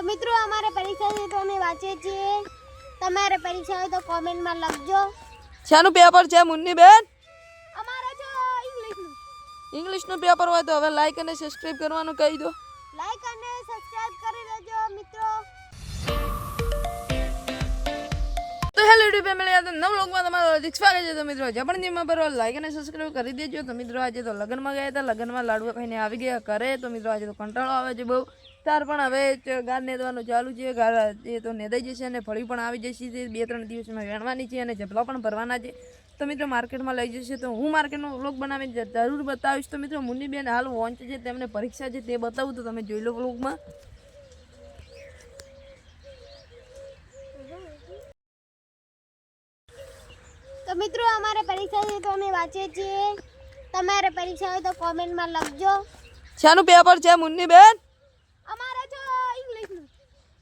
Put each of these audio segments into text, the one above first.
તો મિત્રો અમારે પરીક્ષા છે તો અમે વાંચીએ છીએ. તમારે પરીક્ષા હોય તો કોમેન્ટમાં લખજો. શાનું પેપર છે મુન્ની બેન અમારે છે ઇંગ્લિશનું. ઇંગ્લિશનું પેપર હોય તો હવે લાઈક અને સબસ્ક્રાઇબ કરવાનું કહી દો. લાઈક અને સબસ્ક્રાઇબ કરી દેજો મિત્રો. યુટ્યુબ ફેમિલી આ નવ લોકમાં તમારો હાર્દિક સ્વાગત છે તો મિત્રો જબરદસ્તીમાં પર લાઈક અને સબસ્ક્રાઈબ કરી દેજો. તો મિત્રો, આજે તો લગ્નમાં ગયા હતા. લગ્નમાં લાડવા ખાઈને આવી ગયા કરે તો મિત્રો, આજે તો કંટાળો આવે છે બહુ. તાર પણ હવે ગાર નેદવાનું ચાલુ છે. ગાર એ તો નેદાઈ જશે અને ફળી પણ આવી જશે. તે બે ત્રણ દિવસમાં વેણવાની છે અને જબલા પણ ભરવાના છે. તો મિત્રો, માર્કેટમાં લઈ જશે તો હું માર્કેટનો વ્લોગ બનાવીને જરૂર બતાવીશ. તો મિત્રો મુન્નીબેન હાલ વોંચ છે. તેમને પરીક્ષા છે તે બતાવું તો તમે જોઈ લો વ્લોગમાં. મિત્રો અમારે પરીક્ષા છે તો અમે વાંચીએ છીએ. તમારે પરીક્ષા હોય તો કોમેન્ટમાં લખજો. શાનું પેપર છે મુન્ની બેન અમારે છે ઇંગ્લિશનું.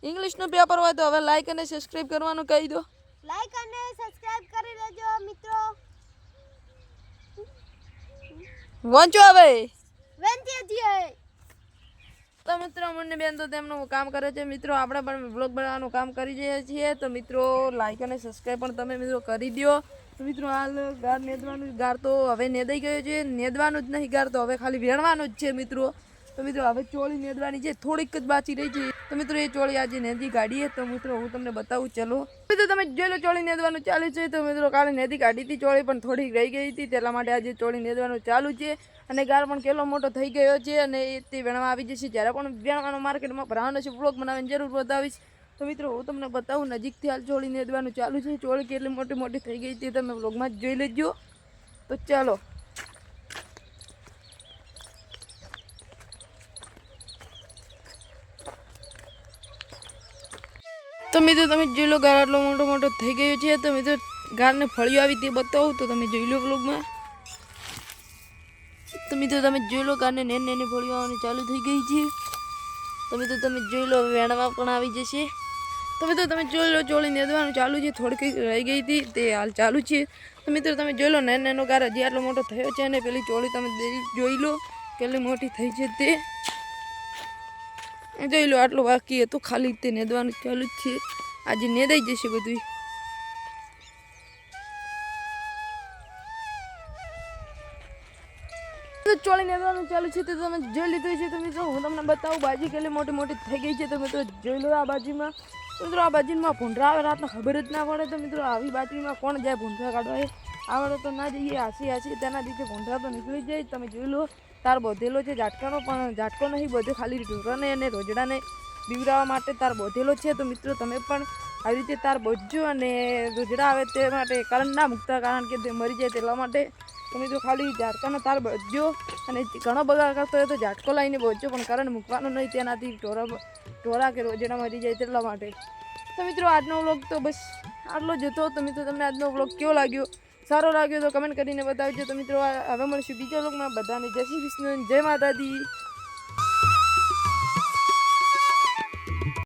ઇંગ્લિશનું પેપર હોય તો હવે લાઈક અને સબસ્ક્રાઇબ કરવાનું કહી દો. લાઈક અને સબસ્ક્રાઇબ કરી દેજો મિત્રો. વાંચો હવે. વાંચીએ છીએ. તો મિત્રો મુન્ની બેન તો તેમનું કામ કરે છે. મિત્રો, આપણે પણ બ્લોગ બનાવવાનું કામ કરી રહ્યા છીએ. તો મિત્રો લાઈક અને સબસ્ક્રાઈબ પણ તમે મિત્રો કરી દો તો મિત્રો, હાલ ગાર નેદવાનું, ગાર તો હવે નેદાઈ ગયો છે. નેદવાનું જ નહીં, ગાર તો હવે ખાલી વેણવાનું જ છે મિત્રો. તો મિત્રો, હવે ચોળી નેદવાની છે થોડીક જ બાકી રહી છે, તો મિત્રો, એ ચોળી આજે નેદી કાઢીએ તો મિત્રો, હું તમને બતાવું, ચલો. મિત્રો, તમે જોઈ લો, ચોળી નેદવાનું ચાલુ છે. તો મિત્રો, કાલે નેદી કાઢી હતી ચોળી, પણ થોડીક રહી ગઈ હતી, તેના માટે આજે ચોળી નેદવાનું ચાલુ છે. અને ગાર પણ કેટલો મોટો થઈ ગયો છે અને એ તે વેણવા આવી જશે. જ્યારે પણ વેણવાનો માર્કેટમાં ભરાવાનો છે વ્લોગ બનાવીને જરૂર બતાવીશ. તો મિત્રો, હું તમને બતાવું, નજીકથી હાલ ચોળી નેદવાનું ચાલુ છે. ચોળી કેટલી મોટી મોટી થઈ ગઈ તે તમે બ્લોગમાં જ જોઈ લેજો. તો ચાલો. તો મિત્રો, તમે જોઈ લો, ગાર આટલો મોટો મોટો થઈ ગયો છે. તો મિત્રો, ગારને ફળીઓ આવી તે બતાવું તો તમે જોઈ લો વ્લોગમાં તો તમે જોઈ લો, ગારને નેન નેની ફળીઓ આવવાની ચાલુ થઈ ગઈ છે. તો મિત્રો, તમે જોઈ લો વેણમાં પણ આવી જશે. તો મિત્રો, તમે જોઈ લો, ચોળી નેદવાનું ચાલુ છે. થોડીક રહી ગઈ હતી, તે હાલ ચાલુ છે. તો મિત્રો, તમે જોઈ લો, નેન નાનો ગાર હજી આટલો મોટો થયો છે અને પેલી ચોળી તમે જોઈ લો, કેટલી મોટી થઈ છે તે. જોઈ લો, આટલું બાકી હતું, ખાલી તે નેદવાનું ચાલુ જ છે. આજે નેદાઈ જશે બધું ચોળી નેદવાનું ચાલુ છે, તો તમે જોઈ લીધું છે તો મિત્રો, હું તમને બતાવું, બાજી કેટલી મોટી મોટી થઈ ગઈ છે, તો મિત્રો જોઈ લો આ બાજીમાં. મિત્રો, આ બાજીમાં ભૂંડરા આવે, રાતના ખબર જ ના પડે, તો મિત્રો, આવી બાજીમાં કોણ જાય ભૂંડરા કાઢવા આવડે તો ના જઈએ આસી હાસી તેના લીધે ભૂંડરા તો નીકળી જાય, તમે જોઈ લો. તાર બોધેલો છે ઝાટકાનો પણ ઝાટકો નહીં, બધો ખાલી ઢોરને અને રોજડાને બીવડાવવા માટે તાર બોધેલો છે. તો મિત્રો તમે પણ આવી રીતે તાર બોધજો અને રોજડા આવે તે માટે કારણ ના મૂકતા, કારણ કે તે મરી જાય તેટલા માટે તમે જો ખાલી ઝાટકાનો તાર બોધજો અને ઘણો બગાડ કરતો હોય તો ઝાટકો લાવીને બોધજો, પણ કારણ મૂકવાનું નહીં, તેનાથી ઢોરા ઢોરા કે રોજડા મરી જાય તેટલા માટે. તો મિત્રો આજનો વ્લોગ તો બસ આટલો જ હતો. તો મિત્રો તમને આજનો વ્લોગ કેવો લાગ્યો? સારો લાગ્યો તો કમેન્ટ કરીને બતાવજો. તો મિત્રો હવે મળશું બીજા લોકમાં બધાને જય શ્રી કૃષ્ણ, જય માતાજી.